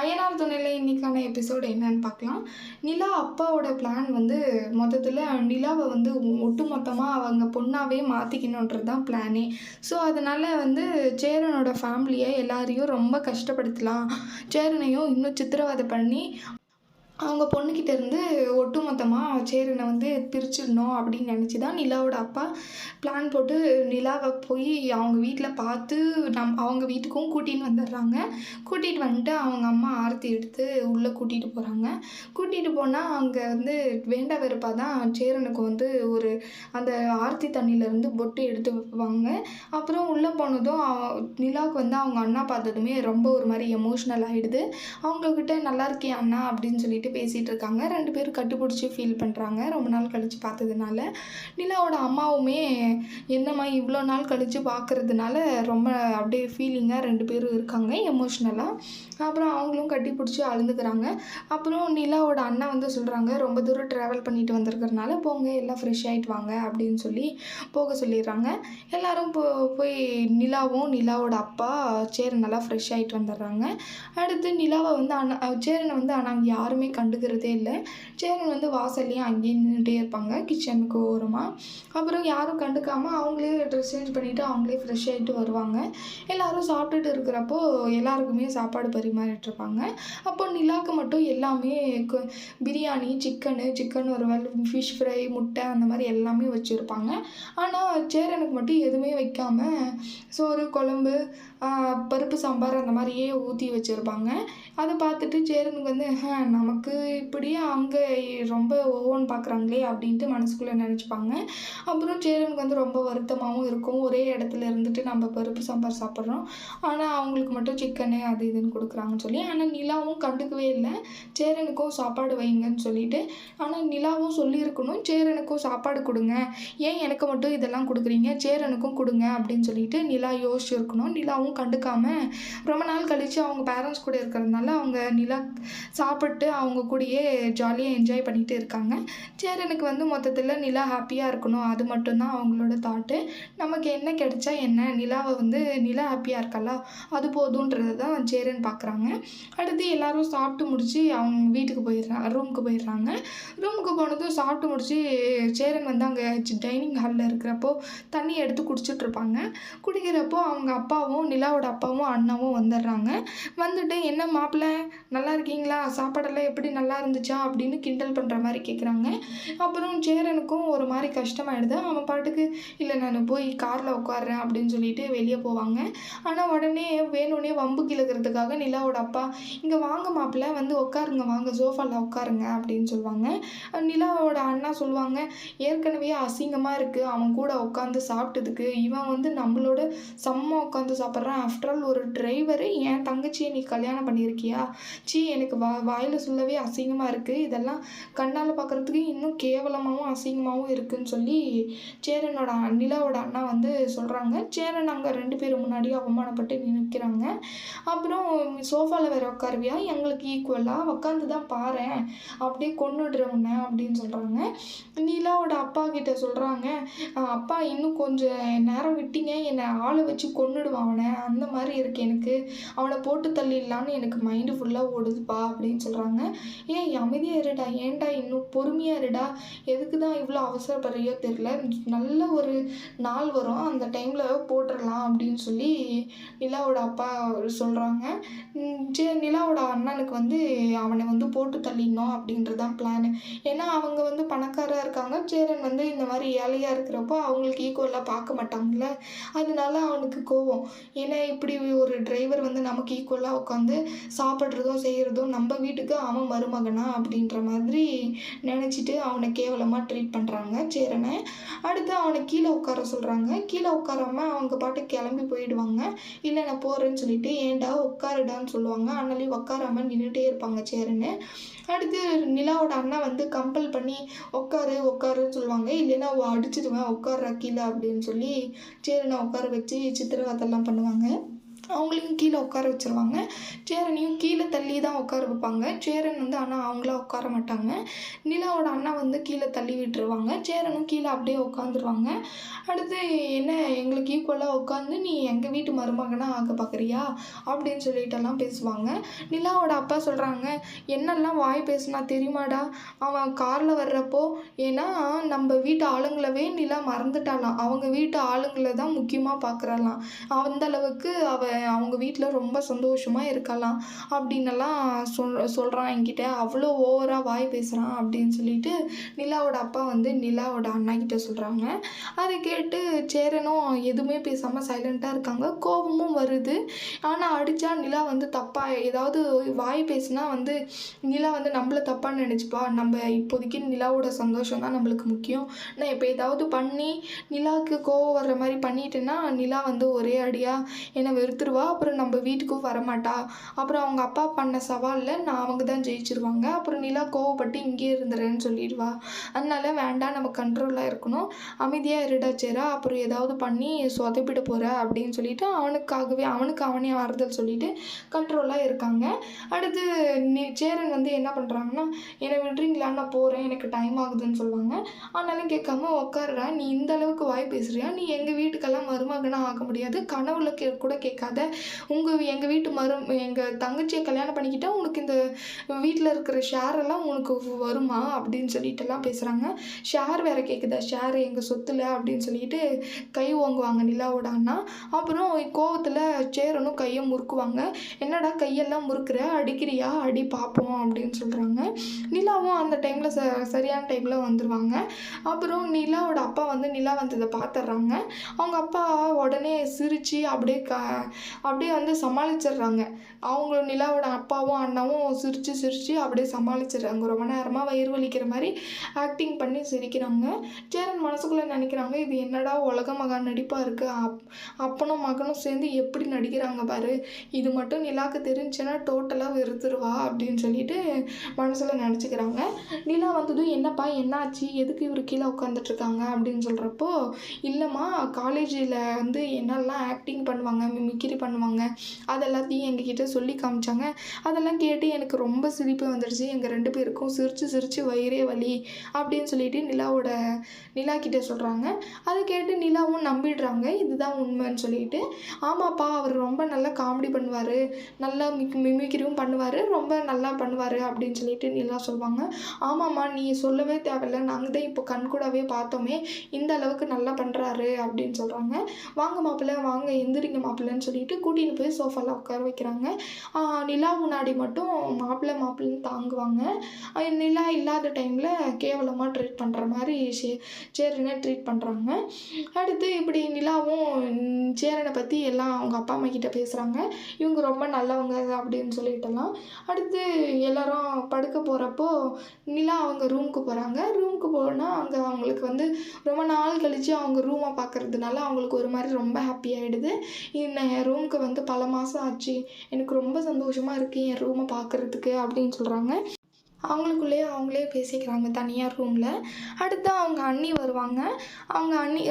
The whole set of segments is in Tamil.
அய்யனார் துணையில் இன்றைக்கான எபிசோடு என்னன்னு பார்க்கலாம். நிலா அப்பாவோட பிளான் வந்து மொத்தத்தில் நிலாவை வந்து ஒட்டு மொத்தமாக அவங்க பொண்ணாகவே மாற்றிக்கணுன்றது தான் பிளானே ஸோ அதனால் வந்து சேரனோட ஃபேமிலியை எல்லாரையும் ரொம்ப கஷ்டப்படுத்தலாம். சேரனையும் இன்னும் சித்திரவதை பண்ணி அவங்க பொண்ணுக்கிட்ட இருந்து ஒட்டுமொத்தமாக சேரனை வந்து பிரிச்சிடணும் அப்படின்னு நினச்சி தான் நிலாவோட அப்பா பிளான் போட்டு நிலாவை போய் அவங்க வீட்டில் பார்த்து நம் அவங்க வீட்டுக்கும் கூட்டின்னு வந்துடுறாங்க. கூட்டிகிட்டு வந்துட்டு அவங்க அம்மா ஆரத்தி எடுத்து உள்ளே கூட்டிகிட்டு போகிறாங்க கூட்டிகிட்டு போனால் அங்கே வந்து வேண்டா வெறுப்பாக தான் சேரனுக்கு வந்து ஒரு அந்த ஆரத்தி தண்ணியிலேருந்து பொட்டு எடுத்து வைப்பாங்க. அப்புறம் உள்ளே போனதும் நிலாவுக்கு வந்து அவங்க அண்ணா பார்த்ததுமே ரொம்ப ஒரு மாதிரி எமோஷ்னல் ஆகிடுது அவங்கக்கிட்ட நல்லா இருக்கே அண்ணா அப்படின்னு சொல்லிட்டு பேசிகிட்டு இருக்காங்க ரெண்டு பேரும் கட்டுப்பிடிச்சி ஃபீல் பண்ணுறாங்க ரொம்ப நாள் கழித்து பார்த்ததுனால. நிலாவோட அம்மாவுமே என்னம்மா இவ்வளோ நாள் கழித்து பார்க்குறதுனால ரொம்ப அப்படியே ஃபீலிங்காக ரெண்டு பேரும் இருக்காங்க எமோஷ்னலாக அப்புறம் அவங்களும் கட்டி பிடிச்சி அழுந்துக்கிறாங்க அப்புறம் நிலாவோட அண்ணா வந்து சொல்கிறாங்க ரொம்ப தூரம் ட்ராவல் பண்ணிட்டு வந்திருக்கிறதுனால போங்க எல்லாம் ஃப்ரெஷ் ஆகிட்டு வாங்க அப்படின்னு சொல்லி போக சொல்லிடுறாங்க. எல்லோரும் போ போய் நிலாவும் நிலாவோட அப்பா சேரன் நல்லா ஃப்ரெஷ் ஆகிட்டு வந்துடுறாங்க. அடுத்து நிலாவை வந்து அண்ணா சேரனை வந்து ஆனால் யாருமே க கண்டுக்கிறதே இல்லை. சேரன் வந்து வாசல்லையும் அங்கேயும் நின்றுட்டே இருப்பாங்க கிச்சனுக்கு ஓரமாக அப்புறம் யாரும் கண்டுக்காமல் அவங்களே ட்ரெஸ் சேஞ்ச் பண்ணிவிட்டு அவங்களே ஃப்ரெஷ் ஆகிட்டு வருவாங்க. எல்லோரும் சாப்பிட்டுட்டு இருக்கிறப்போ எல்லாருக்குமே சாப்பாடு பரிமாறிட்டு இருப்பாங்க அப்போ நிலாவுக்கு மட்டும் எல்லாமே கு- பிரியாணி சிக்கனு சிக்கன் வறுவல் ஃபிஷ் ஃப்ரை முட்டை அந்த மாதிரி எல்லாமே வச்சுருப்பாங்க. ஆனால் சேரனுக்கு மட்டும் எதுவுமே வைக்காமல் சோறு குழம்பு பருப்பு சாம்பார் அந்த மாதிரியே ஊற்றி வச்சுருப்பாங்க. அதை பார்த்துட்டு சேரனுக்கு வந்து நமக்கு இப்படியே அங்கே ரொம்ப ஒவ்வொன்று பார்க்குறாங்களே அப்படின்ட்டு மனசுக்குள்ளே நினச்சிப்பாங்க. அப்புறம் சேரனுக்கு வந்து ரொம்ப வருத்தமாகவும் இருக்கும். ஒரே இடத்துல இருந்துட்டு நம்ம பருப்பு சாம்பார் சாப்பிட்றோம். ஆனால் அவங்களுக்கு மட்டும் சிக்கனு அது இதுன்னு கொடுக்குறாங்கன்னு சொல்லி ஆனால் நிலாவும் கண்டுக்கவே இல்லை. சேரனுக்கும் சாப்பாடு வைங்கன்னு சொல்லிட்டு ஆனால் நிலாவும் சொல்லியிருக்கணும். சேரனுக்கும் சாப்பாடு கொடுங்க. ஏன் எனக்கு மட்டும் இதெல்லாம் கொடுக்குறீங்க? சேரனுக்கும் கொடுங்க அப்படின்னு சொல்லிட்டு நிலா யோசிச்சிருக்கணும். நிலாவும் கண்டுக்காமல் ரொம்ப நாள் கழித்து அவங்க பேரண்ட்ஸ் கூட இருக்கிறதுனால அவங்க நிலா சாப்பிட்டு அவங்க கூடயே ஜாலியாக என்ஜாய் பண்ணிகிட்டு இருக்காங்க. சேரனுக்கு வந்து மொத்தத்தில் நிலா ஹாப்பியாக இருக்கணும். அது மட்டும்தான் அவங்களோட தாட்டு நமக்கு என்ன கிடைச்சா என்ன? நிலாவை வந்து நிலா ஹாப்பியாக இருக்கலா அது போதுன்றது தான் சேரன் பார்க்குறாங்க அடுத்து எல்லோரும் சாப்பிட்டு முடித்து அவங்க வீட்டுக்கு போயிடுறாங்க ரூமுக்கு போயிடுறாங்க. ரூமுக்கு போனதும் சாப்பிட்டு முடித்து சேரன் வந்து அங்கே டைனிங் ஹாலில் இருக்கிறப்போ தண்ணி எடுத்து குடிச்சிட்ருப்பாங்க குடிக்கிறப்போ அவங்க அப்பாவும் நிலாவோட அப்பாவும் அண்ணாவும் வந்துடுறாங்க. வந்துட்டு என்ன மாப்பிள்ளை நல்லா இருக்கீங்களா? சாப்பாடெல்லாம் எப்படி நல்லா இருந்துச்சா? அப்படின்னு கிண்டல் பண்ணுற மாதிரி கேட்குறாங்க அப்புறம் சேரனுக்கும் ஒரு மாதிரி கஷ்டமாயிடுது. அவன் பாட்டுக்கு இல்லை நான் போய் காரில் உட்காடுறேன் அப்படின்னு சொல்லிட்டு வெளியே போவாங்க. ஆனால் உடனே வேணும்னே வம்பு கிழக்கிறதுக்காக நிலாவோட அப்பா இங்கே வாங்க மாப்பிள்ளை வந்து உட்காருங்க வாங்க சோஃபாவில் உட்காருங்க அப்படின்னு சொல்லுவாங்க நிலாவோட அண்ணா சொல்லுவாங்க ஏற்கனவே அசிங்கமாக இருக்குது அவன் கூட உட்காந்து சாப்பிட்டதுக்கு இவன் வந்து நம்மளோட செம்ம உட்காந்து சாப்பிட்றான். ஆஃப்டர் ஆல் ஒரு டிரைவரு என் தங்கச்சியை நீ கல்யாணம் பண்ணியிருக்கியா? சி எனக்கு வா வாயில் சொல்லவே அசிங்கமாக இருக்குது இதெல்லாம் கண்ணால் பார்க்குறதுக்கு இன்னும் கேவலமாகவும் அசிங்கமாகவும் இருக்குதுன்னு சொல்லி சேரனோட நிலாவோட அண்ணா வந்து சொல்கிறாங்க சேரன் அங்கே ரெண்டு பேர் முன்னாடியே அவமானப்பட்டு நிற்கிறாங்க அப்புறம் சோஃபாவில் வேறு உட்காருவியா எங்களுக்கு ஈக்குவலாக உட்காந்து தான் பாரேன் அப்படியே கொண்டுடுறவன அப்படின்னு சொல்கிறாங்க நிலாவோட அப்பா கிட்ட சொல்கிறாங்க அப்பா இன்னும் கொஞ்சம் நேரம் விட்டீங்க. என்னை ஆளை வச்சு கொண்டுடுவான் அவனை. அந்த மாதிரி இருக்கு எனக்கு. அவனை போட்டு தள்ளிடலான்னு எனக்கு மைண்டு ஃபுல்லாக ஓடுதுப்பா அப்படின்னு சொல்கிறாங்க ஏன் அமைதியாக இருடா ஏன்டா இன்னும் பொறுமையாக இருடா? எதுக்கு தான் இவ்வளோ அவசரப்படுறியோ தெரில நல்ல ஒரு நாள் வரும். அந்த டைமில் போட்டுடலாம் அப்படின்னு சொல்லி நிலாவோட அப்பா சொல்கிறாங்க சரி நிலாவோட அண்ணனுக்கு வந்து அவனை வந்து போட்டு தள்ளிடணும் அப்படின்றது தான் பிளான் ஏன்னா அவங்க வந்து பணக்காராக இருக்காங்க. சேரன் வந்து இந்த மாதிரி ஏழையாக இருக்கிறப்போ அவங்களுக்கு ஈக்குவலாக பார்க்க மாட்டாங்கல்ல. அதனால அவனுக்கு கோவம். ஏன்னா இப்படி ஒரு டிரைவர் வந்து நமக்கு ஈக்குவலாக உட்காந்து சாப்பிட்றதும் செய்கிறதும் நம்ம வீட்டுக்கு அவன் மருமகனா அப்படின்ற மாதிரி நினச்சிட்டு அவனை கேவலமாக ட்ரீட் பண்ணுறாங்க சேரனை அடுத்து அவனை கீழே உட்கார சொல்கிறாங்க கீழே உட்காராம அவங்க பாட்டு கிளம்பி போயிடுவாங்க. இல்லை நான் போகிறேன்னு சொல்லிட்டு ஏன்டா உட்காருடான்னு சொல்லுவாங்க. ஆனாலையும் உட்காராம நின்றுட்டே இருப்பாங்க சேரன்னு அடுத்து நிலாவோட அண்ணா வந்து கம்பல் பண்ணி உட்காரு உட்காருன்னு சொல்லுவாங்க. இல்லைன்னா அடிச்சிடுவேன் உட்கார்றா கீழே அப்படின்னு சொல்லி சேரனை உட்கார வச்சு சித்திரவதெல்லாம் பண்ணுவாங்க. 상황을 அவங்களையும் கீழே உட்கார வச்சுருவாங்க. சேரனையும் கீழே தள்ளி தான் உட்கார வைப்பாங்க. சேரன் வந்து ஆனால் அவங்களா உட்கார மாட்டாங்க. நிலாவோட அண்ணா வந்து கீழே தள்ளி விட்டுருவாங்க. சேரனும் கீழே அப்படியே உட்காந்துருவாங்க. அடுத்து என்ன எங்களுக்கு ஈக்குவலாக உட்காந்து நீ எங்கள் வீட்டு மருமகனாக ஆக பார்க்குறியா அப்படின்னு சொல்லிட்டெல்லாம் பேசுவாங்க. நிலாவோட அப்பா சொல்கிறாங்க என்னெல்லாம் வாய் பேசுனா தெரியுமாடா? அவன் காரில் வர்றப்போ ஏன்னா நம்ம வீட்டு ஆளுங்களவே நிலா மறந்துட்டாலாம் அவங்க வீட்டு ஆளுங்களை தான் முக்கியமாக பார்க்குறாலாம் அந்த அளவுக்கு அவள் அவங்க வீட்டில் ரொம்ப சந்தோஷமாக இருக்கலாம் அப்படின்னெல்லாம் சொல் சொல்கிறான் என்கிட்ட. அவ்வளோ ஓவராக வாய் பேசுகிறான் அப்படின்னு சொல்லிட்டு நிலாவோட அப்பா வந்து நிலாவோட அண்ணா கிட்ட சொல்கிறாங்க அதை கேட்டு சேரனும் எதுவுமே பேசாமல் சைலண்ட்டாக இருக்காங்க. கோபமும் வருது. ஆனால் அடித்தா நிலா வந்து தப்பாக ஏதாவது வாய் பேசினா வந்து நிலா வந்து நம்மளை தப்பாக நினச்சிப்பா. நம்ம இப்போதைக்கு நிலாவோட சந்தோஷம் தான் நம்மளுக்கு முக்கியம். நான் இப்போ ஏதாவது பண்ணி நிலாவுக்கு கோவம் வர்ற மாதிரி பண்ணிட்டேன்னா நிலா வந்து ஒரே அடியாக என்னை வெறுத்துருவா அப்புறம் நம்ம வீட்டுக்கும் வரமாட்டா. அப்புறம் அவங்க அப்பா பண்ண சவாலில் நான் அவங்க தான் ஜெயிச்சிருவாங்க. அப்புறம் நிலா கோவப்பட்டு இங்கேயே இருந்துறேன்னு சொல்லிடுவா. அதனால வேண்டாம் நம்ம கண்ட்ரோலாக இருக்கணும். அமைதியாக இருடா சேரா. அப்புறம் ஏதாவது பண்ணி சொதப்பிட போகிற அப்படின்னு சொல்லிட்டு அவனுக்காகவே அவனுக்கு அவனே ஆறுதல் சொல்லிட்டு கண்ட்ரோலாக இருக்காங்க. அடுத்து நீ சேரன் வந்து என்ன பண்ணுறாங்கன்னா என்னை விடுறீங்களா? நான் போகிறேன் எனக்கு டைம் ஆகுதுன்னு சொல்லுவாங்க. ஆனாலும் கேட்காம உட்காருடா நீ இந்த அளவுக்கு வாய் பேசுறியா? நீ எங்கள் வீட்டுக்கெல்லாம் மருமகனாக ஆக முடியாது. கனவுல கே கூட கேட்காத. உங்கள் எங்கள் வீட்டு மரு எங்கள் தங்கச்சியை கல்யாணம் பண்ணிக்கிட்டா உனக்கு இந்த வீட்டில் இருக்கிற ஷேர் எல்லாம் உனக்கு வருமா? அப்படின்னு சொல்லிட்டுலாம் பேசுகிறாங்க ஷேர் வேறு கேட்குதா ஷேர் எங்கள் சொத்துல? அப்படின்னு சொல்லிட்டு கை ஓங்குவாங்க நிலாவோட அண்ணா. அப்புறம் கோவத்தில் சேரனும் கையை முறுக்குவாங்க. என்னடா கையெல்லாம் முறுக்குற? அடிக்கிறியா? அடி பார்ப்போம் அப்படின்னு சொல்கிறாங்க நிலாவும் அந்த டைமில் ச சரியான டைமில் வந்துடுவாங்க அப்புறம் நிலாவோட அப்பா வந்து நிலா வந்ததை பார்த்துட்றாங்க அவங்க அப்பா உடனே சிரித்து அப்படியே க அப்படியே வந்து சமாளிச்சிடுறாங்க. அவங்களும் நிலாவோட அப்பாவும் அண்ணாவும் சிரித்து சிரித்து அப்படியே சமாளிச்சிடுறாங்க. ரொம்ப நேரமாக வயிறு வலிக்கிற மாதிரி ஆக்டிங் பண்ணி சிரிக்கிறாங்க. சேரன் மனசுக்குள்ளே நினைக்கிறாங்க இது என்னடா உலக மகா நடிப்பாக இருக்குது அப் அப்பனும் மகனும் சேர்ந்து எப்படி நடிக்கிறாங்க பாரு? இது மட்டும் நிலாவுக்கு தெரிஞ்சுன்னா டோட்டலாக வெறுத்துருவா அப்படின்னு சொல்லிட்டு மனசில் நினச்சிக்கிறாங்க. நிலா வந்ததும் என்னப்பா என்னாச்சு? எதுக்கு இவர் கீழே உட்காந்துட்ருக்காங்க அப்படின்னு சொல்கிறப்போ இல்லைம்மா காலேஜில் வந்து என்னெல்லாம் ஆக்டிங் பண்ணுவாங்க? மிமிக்ரி பண்ணுவாங்க. அது எல்லாத்தையும் எங்ககிட்ட சொல்லி காமிச்சாங்க. அதெல்லாம் கேட்டு எனக்கு ரொம்ப சிரிப்பு வந்துடுச்சு எங்கள் ரெண்டு பேருக்கும் சிரித்து சிரித்து வயிறே வலி அப்படின்னு சொல்லிட்டு நிலாவோட நிலா கிட்டே சொல்கிறாங்க அதை கேட்டு நிலாவும் நம்பிடுறாங்க. இதுதான் உண்மைன்னு சொல்லிட்டு. ஆமாப்பா அவர் ரொம்ப நல்லா காமெடி பண்ணுவார். நல்லா மிக் மிமிக்கிரியும் பண்ணுவார். ரொம்ப நல்லா பண்ணுவார் அப்படின்னு சொல்லிட்டு நிலா சொல்லுவாங்க ஆமாம்மா நீ சொல்லவே தேவையில்ல. நாங்கள் தான் இப்போ கண்கூடாவே பார்த்தோமே. இந்த அளவுக்கு நல்லா பண்ணுறாரு அப்படின்னு சொல்கிறாங்க வாங்க மாப்பிள்ளை வாங்க எந்திரிங்க மாப்பிள்ளைன்னு சொல்லிட்டு கூட்டின்னு போய் சோஃபாவில் உட்கார வைக்கிறாங்க. நிலா முன்னாடி மட்டும் மாப்பிள்ளை மாப்பிள்ளைன்னு தாங்குவாங்க. நிலா இல்லாத டைமில் கேவலமாக ட்ரீட் பண்ணுற மாதிரி சே சேரனை ட்ரீட் பண்ணுறாங்க அடுத்து இப்படி நிலாவும் சேரனை பற்றி எல்லாம் அவங்க அப்பா அம்மா கிட்டே பேசுகிறாங்க இவங்க ரொம்ப நல்லவங்க அப்படின்னு சொல்லிட்டுலாம் அடுத்து எல்லாரும் படுக்க போகிறப்போ நிலா அவங்க ரூமுக்கு போகிறாங்க ரூமுக்கு போனால் அங்கே அவங்களுக்கு வந்து ரொம்ப நாள் கழித்து அவங்க ரூமை பார்க்குறதுனால அவங்களுக்கு ஒரு மாதிரி ரொம்ப ஹாப்பி ஆகிடுது ரூமுக்கு வந்து பல மாதம் ஆச்சு. எனக்கு ரொம்ப சந்தோஷமாக இருக்குது என் ரூமை பார்க்குறதுக்கு அப்படின்னு சொல்கிறாங்க அவங்களுக்குள்ளேயே அவங்களே பேசிக்கிறாங்க தனியாக ரூமில் அடுத்து அவங்க அண்ணி வருவாங்க. அவங்க அண்ணி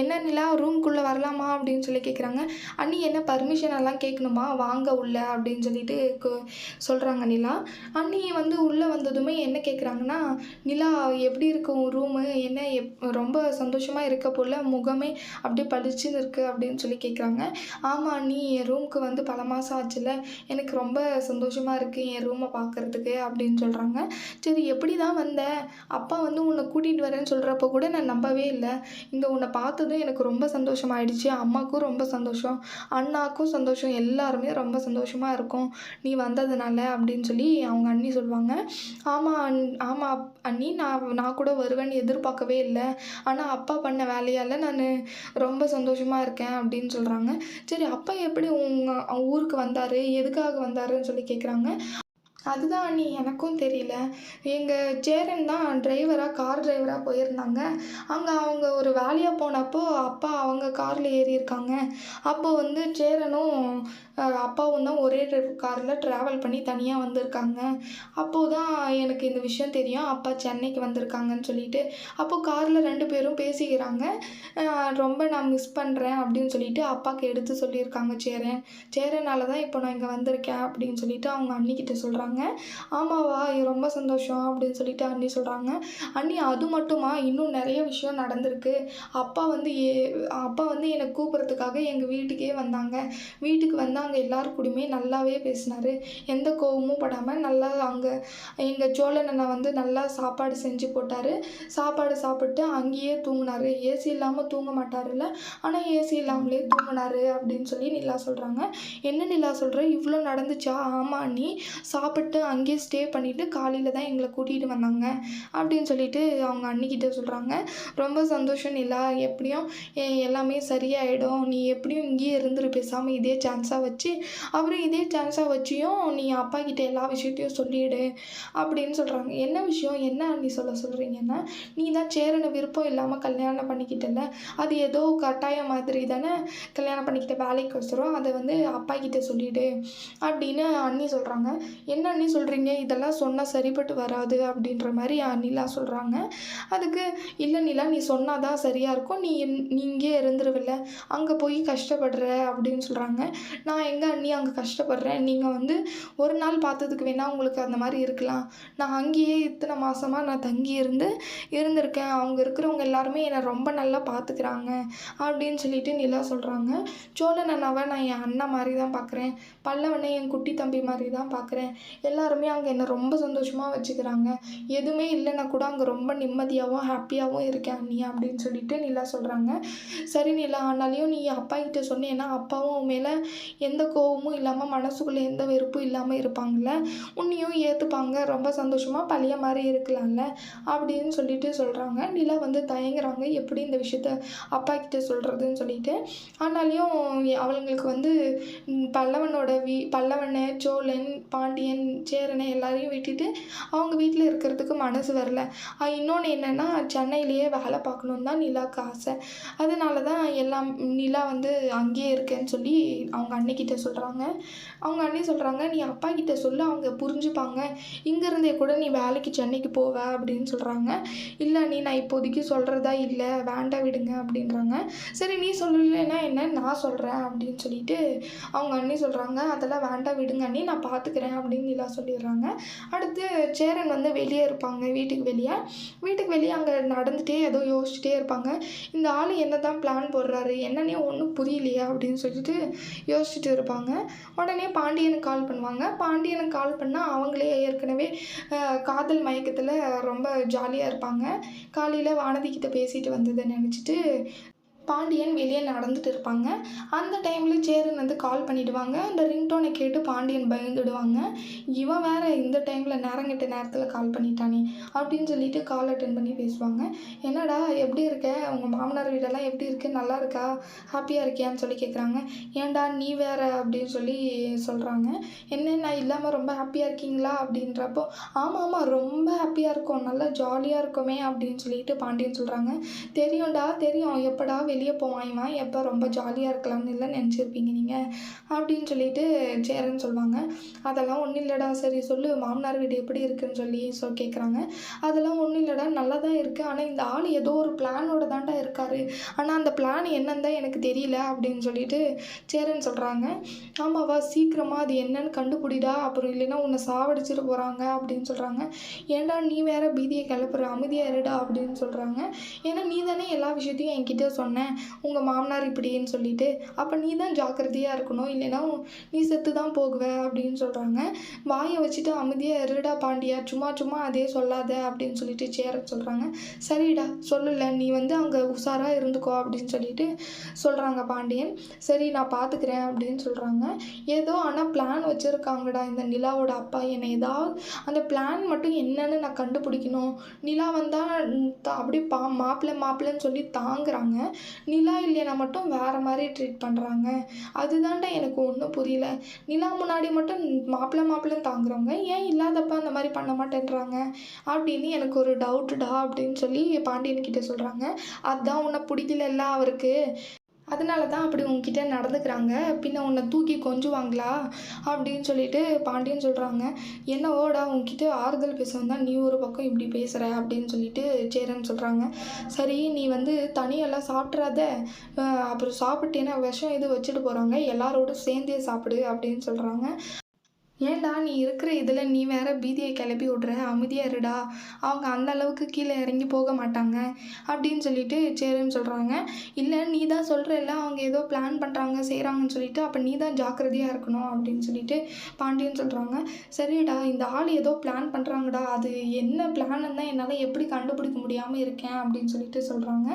என்ன நிலா ரூம்குள்ளே வரலாமா? அப்படின்னு சொல்லி கேட்குறாங்க அண்ணி என்ன பர்மிஷன் எல்லாம் கேட்கணுமா வாங்க உள்ள அப்படின்னு சொல்லிட்டு சொல்கிறாங்க நிலா. அண்ணி வந்து உள்ளே வந்ததுமே என்ன கேட்குறாங்கன்னா நிலா எப்படி இருக்கும் ரூமு என்ன எப் ரொம்ப சந்தோஷமாக இருக்க போல்? முகமே அப்படியே பளிச்சுன்னு இருக்குது அப்படின்னு சொல்லி கேட்குறாங்க ஆமாம் அண்ணி என் ரூமுக்கு வந்து பல மாதம் ஆச்சுல. எனக்கு ரொம்ப சந்தோஷமாக இருக்குது என் ரூமை பார்க்குறதுக்கு அப்படின்னு சொல்கிறாங்க சரி எப்படி தான் வந்த? அப்பா வந்து உன்னை கூட்டிகிட்டு வரேன்னு சொல்கிறப்ப கூட நான் நம்பவே இல்லை. இங்கே உன்னை பார்த்ததும் எனக்கு ரொம்ப சந்தோஷமாயிடுச்சு. அம்மாவுக்கும் ரொம்ப சந்தோஷம் அண்ணாக்கும் சந்தோஷம் எல்லாருமே ரொம்ப சந்தோஷமாக இருக்கும். நீ வந்ததுனால அப்படின்னு சொல்லி அவங்க அண்ணி சொல்லுவாங்க. ஆமாம் அண் ஆமாம் அண்ணி நான் நான் கூட வருவேன்னு எதிர்பார்க்கவே இல்லை. ஆனால் அப்பா பண்ண வேலையால் நான் ரொம்ப சந்தோஷமாக இருக்கேன் அப்படின்னு சொல்கிறாங்க சரி அப்பா எப்படி உங்கள் ஊருக்கு வந்தார்? எதுக்காக வந்தாருன்னு சொல்லி கேட்குறாங்க அதுதான் அண்ணி எனக்கும் தெரியல. எங்கள் சேரன் தான் டிரைவராக கார் டிரைவராக போயிருந்தாங்க. அங்கே அவங்க ஒரு வேலையாக போனப்போ அப்பா அவங்க காரில் ஏறியிருக்காங்க. அப்போ வந்து சேரனும் அப்பாவும் தான் ஒரே காரில் ட்ராவல் பண்ணி தனியாக வந்திருக்காங்க. அப்போது தான் எனக்கு இந்த விஷயம் தெரியும். அப்பா சென்னைக்கு வந்திருக்காங்கன்னு சொல்லிட்டு. அப்போது காரில் ரெண்டு பேரும் பேசிக்கிறாங்க. ரொம்ப நான் மிஸ் பண்ணுறேன் அப்படின்னு சொல்லிட்டு அப்பாவுக்கு எடுத்து சொல்லியிருக்காங்க சேரன் சேரனால தான் இப்போ நான் இங்கே வந்திருக்கேன் அப்படின்னு சொல்லிட்டு அவங்க அண்ணிக்கிட்ட சொல்கிறாங்க ஆமாவா ரொம்ப சந்தோஷம் அப்படின்னு சொல்லிட்டு அண்ணி சொல்கிறாங்க அண்ணி அது மட்டுமா? இன்னும் நிறைய விஷயம் நடந்திருக்கு. அப்பா வந்து ஏ அப்பா வந்து என்னை கூப்பிட்றதுக்காக எங்கள் வீட்டுக்கே வந்தாங்க. வீட்டுக்கு வந்தால் அங்கே எல்லார் கூடயுமே நல்லாவே பேசினார். எந்த கோவமும் படாமல் நல்லா அங்கே எங்கள் சோழன் அண்ணா வந்து நல்லா சாப்பாடு செஞ்சு போட்டார். சாப்பாடு சாப்பிட்டு அங்கேயே தூங்கினாரு. ஏசி இல்லாமல் தூங்க மாட்டார்ல ஆனால் ஏசி இல்லாமலே தூங்கினாரு அப்படின்னு சொல்லி நிலா சொல்கிறாங்க என்ன நிலா சொல்கிற இவ்வளோ நடந்துச்சா? ஆமாம் நீ சாப்பிட்டு அங்கேயே ஸ்டே பண்ணிவிட்டு காலையில் தான் எங்களை கூட்டிகிட்டு வந்தாங்க அப்படின்னு சொல்லிட்டு அவங்க அண்ணிக்கிட்ட சொல்கிறாங்க ரொம்ப சந்தோஷம் நிலா. எப்படியும் எல்லாமே சரியாயிடும். நீ எப்படியும் இங்கேயே இருந்துரு. பேசாமல் இதே சான்ஸாக வச்சு வச்சு அப்புறம் இதே சான்ஸாக வச்சியும் நீ அப்பா கிட்ட எல்லா விஷயத்தையும் சொல்லிடு அப்படின்னு சொல்கிறாங்க என்ன விஷயம்? என்ன நீ சொல்ல சொல்கிறீங்கன்னா நீ தான் சேரனை விருப்பம் இல்லாமல் கல்யாணம் பண்ணிக்கிட்டல. அது ஏதோ கட்டாயம் மாதிரி தானே கல்யாணம் பண்ணிக்கிட்ட வேலைக்கு வச்சுரும். அதை வந்து அப்பா கிட்ட சொல்லிடு அப்படின்னு அண்ணி சொல்கிறாங்க என்ன அண்ணி சொல்கிறீங்க இதெல்லாம் சொன்னால் சரிப்பட்டு வராது அப்படின்ற மாதிரி அண்ணிலா சொல்கிறாங்க அதுக்கு இல்லை நிலா நீ சொன்னால் தான் சரியாக இருக்கும். நீ நீ இங்கே இருந்துருவில்ல. அங்கே போய் கஷ்டப்படுற அப்படின்னு சொல்கிறாங்க நான் நான் எங்கே அண்ணி அங்கே கஷ்டப்படுறேன்? நீங்கள் வந்து ஒரு நாள் பார்த்ததுக்கு வேணால் உங்களுக்கு அந்த மாதிரி இருக்கலாம். நான் அங்கேயே இத்தனை மாதமாக நான் தங்கி இருந்து இருந்திருக்கேன். அவங்க இருக்கிறவங்க எல்லாருமே என்னை ரொம்ப நல்லா பார்த்துக்கிறாங்க அப்படின்னு சொல்லிட்டு நிலா சொல்கிறாங்க சோழன் அண்ணாவை நான் என் அண்ணன் மாதிரி தான் பார்க்குறேன் பல்லவனை என் குட்டி தம்பி மாதிரி தான் பார்க்குறேன் எல்லாருமே அங்கே என்னை ரொம்ப சந்தோஷமாக வச்சுக்கிறாங்க. எதுவுமே இல்லைன்னா கூட அங்கே ரொம்ப நிம்மதியாகவும் ஹாப்பியாகவும் இருக்கேன் அண்ணி அப்படின்னு சொல்லிட்டு நிலா சொல்கிறாங்க சரி நிலா ஆனாலையும் நீ அப்பா கிட்ட சொன்னேன்னா அப்பாவும் மேலே எந்த எந்த கோவமும் இல்லாமல் மனசுக்குள்ளே எந்த வெறுப்பும் இல்லாமல் இருப்பாங்கல்ல உன்னையும் ஏற்றுப்பாங்க ரொம்ப சந்தோஷமாக பழைய மாதிரி இருக்கலாம்ல அப்படின்னு சொல்லிட்டு சொல்கிறாங்க நிலா வந்து தயங்குறாங்க. எப்படி இந்த விஷயத்த அப்பா கிட்ட சொல்கிறதுன்னு சொல்லிட்டு. ஆனாலையும் அவங்களுக்கு வந்து பல்லவனோட வீ பல்லவனை சோழன் பாண்டியன் சேரனை எல்லாரையும் விட்டுட்டு அவங்க வீட்டில் இருக்கிறதுக்கு மனசு வரல. இன்னொன்று என்னென்னா சென்னையிலேயே வேலை பார்க்கணுன்னு தான் நிலாவுக்கு ஆசை. அதனால தான் எல்லாம் நிலா வந்து அங்கேயே இருக்கேன்னு சொல்லி அவங்க அன்னைக்கு கிட்ட சொல்கிறாங்க அவங்க அண்ணி சொல்கிறாங்க நீ அப்பா கிட்ட சொல்லு அவங்க புரிஞ்சுப்பாங்க. இங்கேருந்தே கூட நீ வேலைக்கு சென்னைக்கு போவ அப்படின்னு சொல்கிறாங்க இல்லை நீ நான் இப்போதைக்கு சொல்கிறதா இல்லை. வேண்டாம் விடுங்க அப்படின்றாங்க. சரி நீ சொல்லலைன்னா என்ன? நான் சொல்கிறேன் அப்படின்னு சொல்லிட்டு அவங்க அண்ணி சொல்கிறாங்க அதெல்லாம் வேண்டாம் விடுங்க அண்ணி நான் பார்த்துக்கிறேன் அப்படின்னு நிலா சொல்லிடுறாங்க. அடுத்து சேரன் வந்து வெளியே இருப்பாங்க வீட்டுக்கு வெளியே. வீட்டுக்கு வெளியே அங்கே நடந்துகிட்டே ஏதோ யோசிச்சுட்டே இருப்பாங்க. இந்த ஆள் என்ன தான் பிளான் போடுறாரு? என்னன்னே ஒன்றும் புரியலையே அப்படின்னு சொல்லிட்டு யோசிச்சுட்டு இருப்பாங்க. உடனே பாண்டியனுக்கு கால் பண்ணுவாங்க. பாண்டியனுக்கு கால் பண்ணால் அவங்களே ஏற்கனவே காதல் மயக்கத்தில் ரொம்ப ஜாலியாக இருப்பாங்க. காலையில் வானதி கிட்ட பேசிட்டு வந்ததை நினச்சிட்டு பாண்டியன் வெளியே நடந்துட்டு இருப்பாங்க. அந்த டைமில் சேரன் வந்து கால் பண்ணிவிடுவாங்க அந்த ரிங்டோனை கேட்டு பாண்டியன் பயந்துடுவாங்க. இவன் வேறு இந்த டைமில் நேரங்கெட்ட நேரத்தில் கால் பண்ணிட்டானே அப்படின்னு சொல்லிட்டு கால் அட்டன் பண்ணி பேசுவாங்க. என்னடா எப்படி இருக்க? உங்கள் மாமனார் வீடெல்லாம் எப்படி இருக்கு? நல்லா இருக்கா? ஹாப்பியாக இருக்கியான்னு சொல்லி கேட்குறாங்க ஏன்டா நீ வேற? அப்படின்னு சொல்லி சொல்கிறாங்க என்ன நான் இல்லாமல் ரொம்ப ஹாப்பியாக இருக்கீங்களா? அப்படின்றப்போ ஆமாம் ஆமாம் ரொம்ப ஹாப்பியாக இருக்கும். நல்லா ஜாலியாக இருக்குமே அப்படின்னு சொல்லிட்டு பாண்டியன் சொல்கிறாங்க தெரியும்டா தெரியும். எப்படா வெளியே போவான் இவன் எப்போ ரொம்ப ஜாலியாக இருக்கலாம்னு இல்லை நினச்சிருப்பீங்க நீங்கள் அப்படின்னு சொல்லிட்டு சேரன்னு சொல்லுவாங்க அதெல்லாம் ஒன்றும் இல்லைடா சரி சொல்லு. மாமனார் வீடு எப்படி இருக்குன்னு சொல்லி சொ கேட்குறாங்க அதெல்லாம் ஒன்றும் இல்லைடா நல்லா தான் இருக்குது ஆனால் இந்த ஆள் ஏதோ ஒரு பிளானோட தாண்டா இருக்காரு. ஆனால் அந்த பிளான் என்னன்னு தான் எனக்கு தெரியல அப்படின்னு சொல்லிட்டு சேரன் சொல்கிறாங்க ஆமாவா சீக்கிரமாக அது என்னன்னு கண்டுபிடிடா. அப்புறம் இல்லைன்னா உன்னை சாவடிச்சிட்டு போகிறாங்க அப்படின்னு சொல்கிறாங்க ஏன்டா நீ வேற பீதியை கிளப்புற? அமைதியாக இருடா அப்படின்னு சொல்கிறாங்க ஏன்னா நீ தானே எல்லா விஷயத்தையும் என்கிட்ட சொன்ன. உங்கள் மாமனார் இப்படின்னு சொல்லிட்டு அப்போ நீ தான் ஜாக்கிரதையாக இருக்கணும் இல்லைன்னா நீ செத்து தான் போகுவ அப்படின்னு சொல்கிறாங்க வாயை வச்சுட்டு அமைதியாக இருடா பாண்டியா சும்மா சும்மா அதே சொல்லாத அப்படின்னு சொல்லிட்டு சேர சொல்கிறாங்க சரிடா சொல்லலை நீ வந்து அங்கே உஷாராக இருந்துக்கோ அப்படின்னு சொல்லிட்டு சொல்கிறாங்க பாண்டியன். சரி நான் பார்த்துக்கிறேன் அப்படின்னு சொல்கிறாங்க ஏதோ ஆனால் பிளான் வச்சுருக்காங்கடா இந்த நிலாவோட அப்பா. என்னை ஏதாவது அந்த பிளான் மட்டும் என்னன்னு நான் கண்டுபிடிக்கணும். நிலா வந்தால் அப்படியே பா மாப்பிள்ளை மாப்பிள்ளைன்னு சொல்லி தாங்குறாங்க. நிலா இல்லைனா மட்டும் வேறு மாதிரி ட்ரீட் பண்ணுறாங்க அதுதான்டா எனக்கு ஒன்றும் புரியல. நிலா முன்னாடி மட்டும் மாப்பிள்ளை மாப்பிள்ளைன்னு தாங்குறவங்க ஏன் இல்லாதப்ப அந்த மாதிரி பண்ண மாட்டேன்றாங்க? அப்படின்னு எனக்கு ஒரு டவுட்டுடா அப்படின்னு சொல்லி பாண்டியன் கிட்டே சொல்கிறாங்க அதுதான் உன்னை பிடிக்கலல்ல அவருக்கு. அதனால தான் அப்படி உங்ககிட்ட நடந்துக்கிறாங்க. பின்ன உன்னை தூக்கி கொஞ்சுவாங்களா? அப்படின்னு சொல்லிட்டு பாண்டியன் சொல்கிறாங்க என்னவோடா உங்ககிட்ட ஆறுதல் பேச வந்தால் நீ ஒரு பக்கம் இப்படி பேசுகிற அப்படின்னு சொல்லிட்டு சேரன் சொல்கிறாங்க சரி நீ வந்து தனியெல்லாம் சாப்பிட்றாத. அப்புறம் சாப்பிட்டேன்னா விஷம் எது வச்சுட்டு போகிறாங்க எல்லாரோட சேர்ந்தே சாப்பிடு அப்படின்னு சொல்கிறாங்க ஏன்டா நீ இருக்கிற இதில் நீ வேற பீதியை கிளப்பி விட்ற? அமைதியாக இருடா. அவங்க அந்த அளவுக்கு கீழே இறங்கி போக மாட்டாங்க அப்படின்னு சொல்லிட்டு சேருன்னு சொல்கிறாங்க இல்லை நீ தான் சொல்கிறல்ல அவங்க ஏதோ பிளான் பண்ணுறாங்க செய்கிறாங்கன்னு சொல்லிட்டு அப்போ நீ தான் ஜாக்கிரதையாக இருக்கணும் அப்படின்னு சொல்லிட்டு பாண்டியன் சொல்கிறாங்க சரிடா இந்த ஆள் ஏதோ பிளான் பண்ணுறாங்கடா அது என்ன பிளான் தான் என்னால் எப்படி கண்டுபிடிக்க முடியாமல் இருக்கேன் அப்படின்னு சொல்லிட்டு சொல்கிறாங்க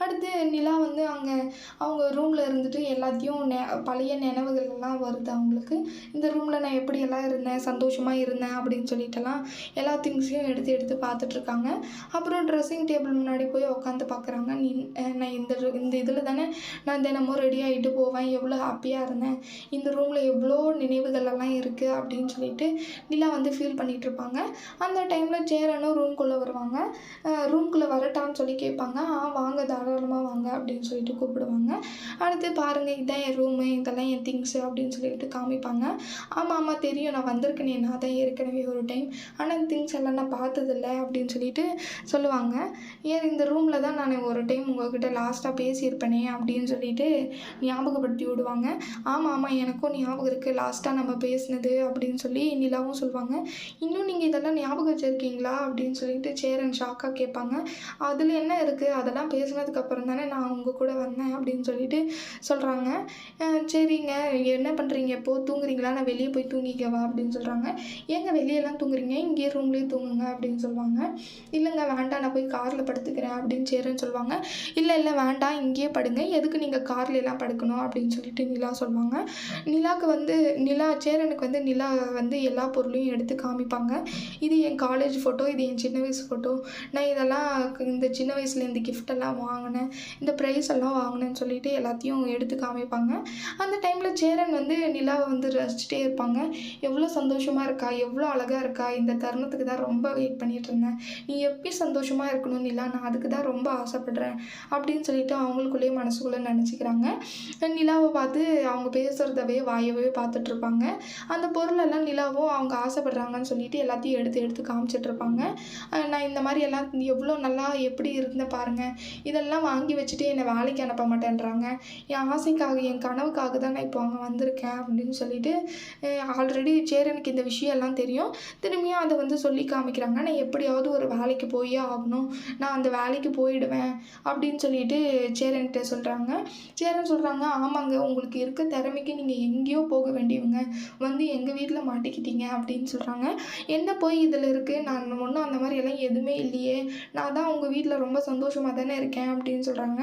அடுத்து நிலா வந்து அங்கே அவங்க ரூமில் இருந்துட்டு எல்லாத்தையும் நெ பழைய நினைவுகள் எல்லாம் வருது அவங்களுக்கு. இந்த ரூமில் நான் எப்படி எப்படியெல்லாம் இருந்தேன் சந்தோஷமாக இருந்தேன் அப்படின்னு சொல்லிட்டுலாம் எல்லா திங்ஸையும் எடுத்து எடுத்து பார்த்துட்ருக்காங்க. அப்புறம் ட்ரெஸ்ஸிங் டேபிள் முன்னாடி போய் உட்காந்து பார்க்குறாங்க நீ நான் இந்த இந்த இதில் தானே நான் தினமும் ரெடி ஆகிட்டு போவேன் எவ்வளோ ஹாப்பியாக இருந்தேன் இந்த ரூமில் எவ்வளோ நினைவுகள் எல்லாம் இருக்குது அப்படின்னு சொல்லிட்டு நிலா வந்து ஃபீல் பண்ணிகிட்டு இருப்பாங்க அந்த டைமில் சேரனும் ரூம்குள்ளே வருவாங்க. ரூம்குள்ளே வரட்டான்னு சொல்லி கேட்பாங்க. ஆ வாங்க தாராளமாக வாங்க அப்படின்னு சொல்லிட்டு கூப்பிடுவாங்க. அடுத்து பாருங்கள் இதான் என் ரூமு இதெல்லாம் என் திங்ஸு அப்படின்னு சொல்லிட்டு காமிப்பாங்க. ஆமாம் ஆமாம் தெரியும். நான் வந்திருக்கேனே நான் தான் ஏற்கனவே ஒரு டைம் ஆனால் திங்ஸ் எல்லாம் நான் பார்த்ததில்ல அப்படின்னு சொல்லிட்டு சொல்லுவாங்க. ஏன் இந்த ரூமில் தான் நான் ஒரு டைம் உங்ககிட்ட லாஸ்ட்டாக பேசியிருப்பேனே அப்படின்னு சொல்லிட்டு ஞாபகப்படுத்தி விடுவாங்க. ஆமாம் ஆமாம் எனக்கும் ஞாபகம் இருக்குது லாஸ்ட்டாக நம்ம பேசினது அப்படின்னு சொல்லி நிலாவும் சொல்லுவாங்க. இன்னும் நீங்கள் இதெல்லாம் ஞாபகம் வச்சுருக்கீங்களா அப்படின்னு சொல்லிட்டு சேரன் ஷாக்காக கேட்பாங்க. அதில் என்ன இருக்குது அதெல்லாம் பேசினதுக்கப்புறம் தானே நான் உங்கள் கூட வந்தேன் அப்படின்னு சொல்லிட்டு சொல்கிறாங்க சரிங்க. என்ன பண்ணுறீங்க இப்போ தூங்குறீங்களா? நான் வெளியே போய் தூங்கி தூங்கிக்கவா அப்படின்னு சொல்கிறாங்க ஏங்க வெளியெல்லாம் தூங்குறீங்க? இங்கேயே ரூம்லேயே தூங்குங்க அப்படின்னு சொல்லுவாங்க. இல்லைங்க வேண்டாம் நான் போய் காரில் படுத்துக்கிறேன் அப்படின்னு சேருன்னு சொல்லுவாங்க. இல்லை இல்லை வேண்டாம் இங்கேயே படுங்க. எதுக்கு நீங்கள் கார்ல எல்லாம் படுக்கணும் அப்படின்னு சொல்லிட்டு நிலா சொல்லுவாங்க. நிலாவுக்கு வந்து நிலா சேரனுக்கு வந்து நிலா வந்து எல்லா பொருளையும் எடுத்து காமிப்பாங்க. இது என் காலேஜ் ஃபோட்டோ இது என் சின்ன வயசு ஃபோட்டோ நான் இதெல்லாம் இந்த சின்ன வயசில் இந்த கிஃப்டெல்லாம் வாங்கினேன். இந்த ப்ரைஸ் எல்லாம் வாங்கினேன்னு சொல்லிட்டு எல்லாத்தையும் எடுத்து காமிப்பாங்க. அந்த டைமில் சேரன் வந்து நிலாவை வந்து ரசிச்சுட்டே இருப்பாங்க. எவ்வளோ சந்தோஷமாக இருக்கா? எவ்வளோ அழகாக இருக்கா? இந்த தருணத்துக்கு தான் ரொம்ப வெயிட் பண்ணிட்டு இருந்தேன். நீ எப்படி சந்தோஷமாக இருக்கணும்னு நிலா நான் அதுக்கு தான் ரொம்ப ஆசைப்படுறேன் அப்படின்னு சொல்லிட்டு அவங்களுக்குள்ளேயே மனசுக்குள்ளே நினச்சிக்கிறாங்க. நிலாவை பார்த்து அவங்க பேசுகிறதவே வாயவே பார்த்துட்ருப்பாங்க அந்த பொருளெல்லாம் நிலாவும் அவங்க ஆசைப்படுறாங்கன்னு சொல்லிட்டு எல்லாத்தையும் எடுத்து எடுத்து காமிச்சிட்டு இருப்பாங்க. நான் இந்த மாதிரி எல்லாம் எவ்வளோ நல்லா எப்படி இருந்தேன் பாருங்கள் இதெல்லாம் வாங்கி வச்சுட்டு என்னை வேலைக்கு அனுப்ப மாட்டேன்றாங்க. என் ஆசைக்காக என் கனவுக்காக தான் நான் இப்போ அங்கே வந்திருக்கேன் அப்படின்னு சொல்லிட்டு ஆல்ரெடி ஆல்ரெடி சேரனுக்கு இந்த விஷயம்லாம் தெரியும். திரும்பியும் அதை வந்து சொல்லி காமிக்கிறாங்க. நான் எப்படியாவது ஒரு வேலைக்கு போயே ஆகணும். நான் அந்த வேலைக்கு போயிடுவேன் அப்படின்னு சொல்லிட்டு சேரன்கிட்ட சொல்கிறாங்க சேரன் சொல்கிறாங்க ஆமாங்க உங்களுக்கு இருக்க திறமைக்கு நீங்கள் எங்கேயோ போக வேண்டியவங்க. வந்து எங்கள் வீட்டில் மாட்டிக்கிட்டீங்க அப்படின்னு சொல்கிறாங்க என்ன போய் இதில் இருக்குது நான் ஒன்றும் அந்த மாதிரி எல்லாம் எதுவுமே இல்லையே. நான் தான் உங்கள் வீட்டில் ரொம்ப சந்தோஷமாக தானே இருக்கேன் அப்படின்னு சொல்கிறாங்க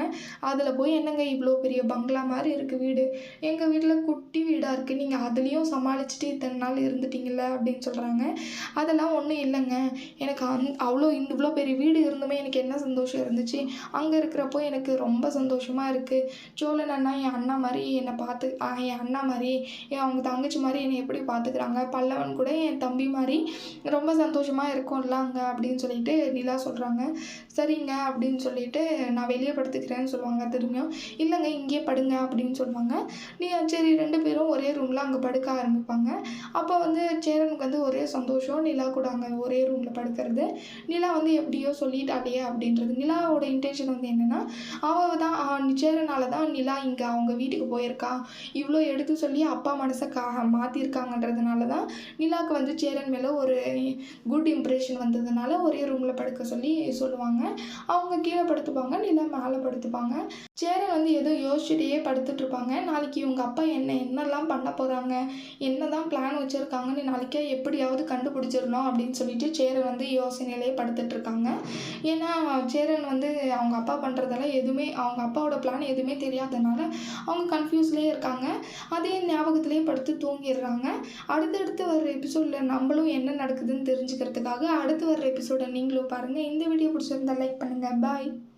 அதில் போய் என்னங்க இவ்வளோ பெரிய பங்களா மாதிரி இருக்குது வீடு? எங்கள் வீட்டில் குட்டி வீடாக இருக்குது நீங்கள் அதுலேயும் சமாளிச்சுட்டு இத்தனை நாள் இருந்துட்டீங்கல்ல அப்படின்னு சொல்கிறாங்க அதெல்லாம் ஒன்றும் இல்லைங்க. எனக்கு அந் அவ்வளோ இந்த இவ்வளோ பெரிய வீடு இருந்துமே எனக்கு என்ன சந்தோஷம் இருந்துச்சு. அங்கே இருக்கிறப்போ எனக்கு ரொம்ப சந்தோஷமாக இருக்குது சோழன் அண்ணா என் அண்ணா மாதிரி என்னை பார்த்து என் அண்ணா மாதிரி என் அவங்க தங்கச்சி மாதிரி என்னை எப்படி பார்த்துக்கிறாங்க? பல்லவன் கூட என் தம்பி மாதிரி ரொம்ப சந்தோஷமாக இருக்கும்ல அங்கே அப்படின்னு சொல்லிட்டு நிலா சொல்கிறாங்க சரிங்க அப்படின்னு சொல்லிட்டு நான் வெளியே படுத்துக்கிறேன்னு சொல்லுவாங்க திரும்பியும். இல்லைங்க இங்கேயே படுங்க அப்படின்னு சொல்லுவாங்க. நீ சரி ரெண்டு பேரும் ஒரே ரூமில் அங்கே படுக்க ஆரம்பிப்பாங்க. அப்போ வந்து சேரனுக்கு வந்து ஒரே சந்தோஷம். நிலா கூட அங்கே ஒரே ரூமில் படுக்கிறது. நிலா வந்து எப்படியோ சொல்லிட்டாலே அப்படின்றது. நிலாவோட இன்டென்ஷன் வந்து என்னென்னா அவள் தான் அவன் சேரனால தான் நிலா இங்கே அவங்க வீட்டுக்கு போயிருக்கா. இவ்வளோ எடுத்து சொல்லி அப்பா மனசை கா மாற்றிருக்காங்கன்றதுனால தான் நிலாவுக்கு வந்து சேரன் மேலே ஒரு குட் இம்ப்ரெஷன் வந்ததுனால ஒரே ரூமில் படுக்க சொல்லி சொல்லுவாங்க. அவங்க கீழே படுத்துப்பாங்க நிலா மேலே படுத்துப்பாங்க. சேரன் வந்து ஏதோ யோசிச்சுட்டே படுத்துட்ருப்பாங்க நாளைக்கு இவங்க அப்பா என்ன என்னெல்லாம் பண்ண போகிறாங்க என்ன தான் பிளான் வச்சுருக்காங்கன்னு நாளைக்கே எப்படியாவது கண்டுபிடிச்சிடணும் அப்படின்னு சொல்லிட்டு சேரன் வந்து யோசனையிலே படுத்துட்ருக்காங்க. ஏன்னா சேரன் வந்து அவங்க அப்பா பண்ணுறதெல்லாம் எதுவுமே அவங்க அப்பாவோட பிளான் எதுவுமே தெரியாதனால அவங்க கன்ஃபியூஸ்லேயே இருக்காங்க. அதே ஞாபகத்திலே படுத்து தூங்கிடுறாங்க. அடுத்தடுத்து வர்ற எபிசோடில் நம்மளும் என்ன நடக்குதுன்னு தெரிஞ்சுக்கிறதுக்காக அடுத்து வர்ற எபிசோடை நீங்களும் பாருங்கள் இந்த வீடியோ பிடிச்சிருந்தா லைக் பண்ணுங்கள் பாய்